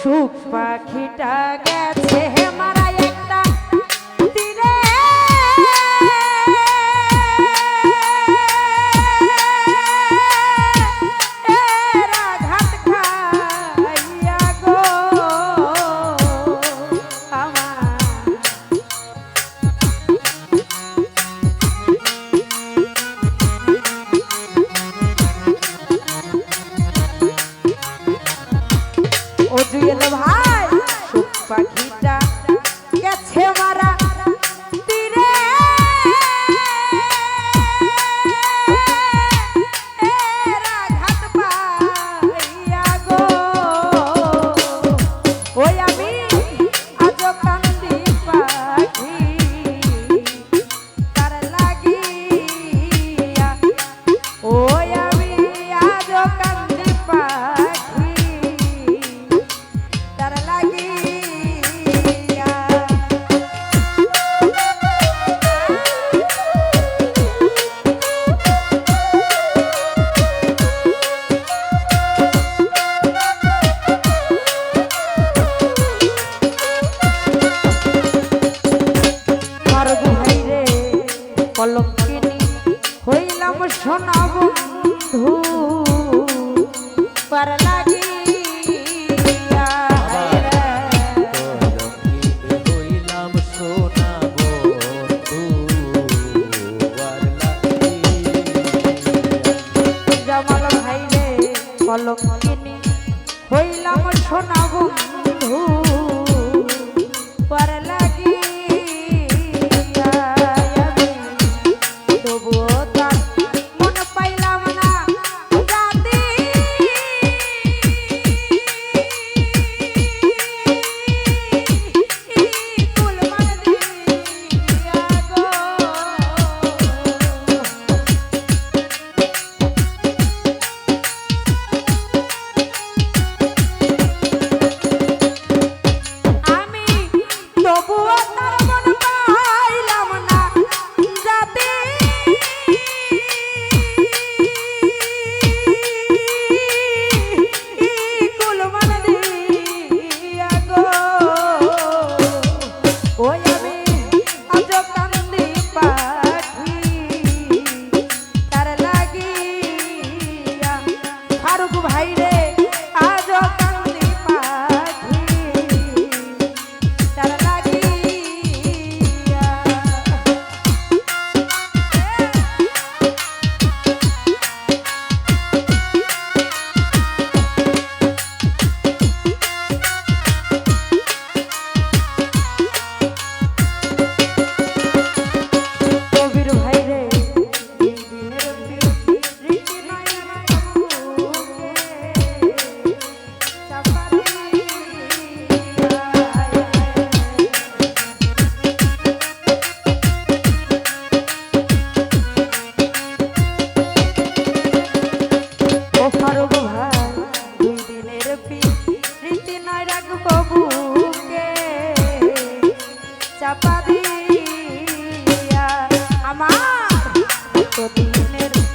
সুখ পাখিটা গেছে মারা কলঙ্কিনী হইলাম সোনা বন্ধু। পার tener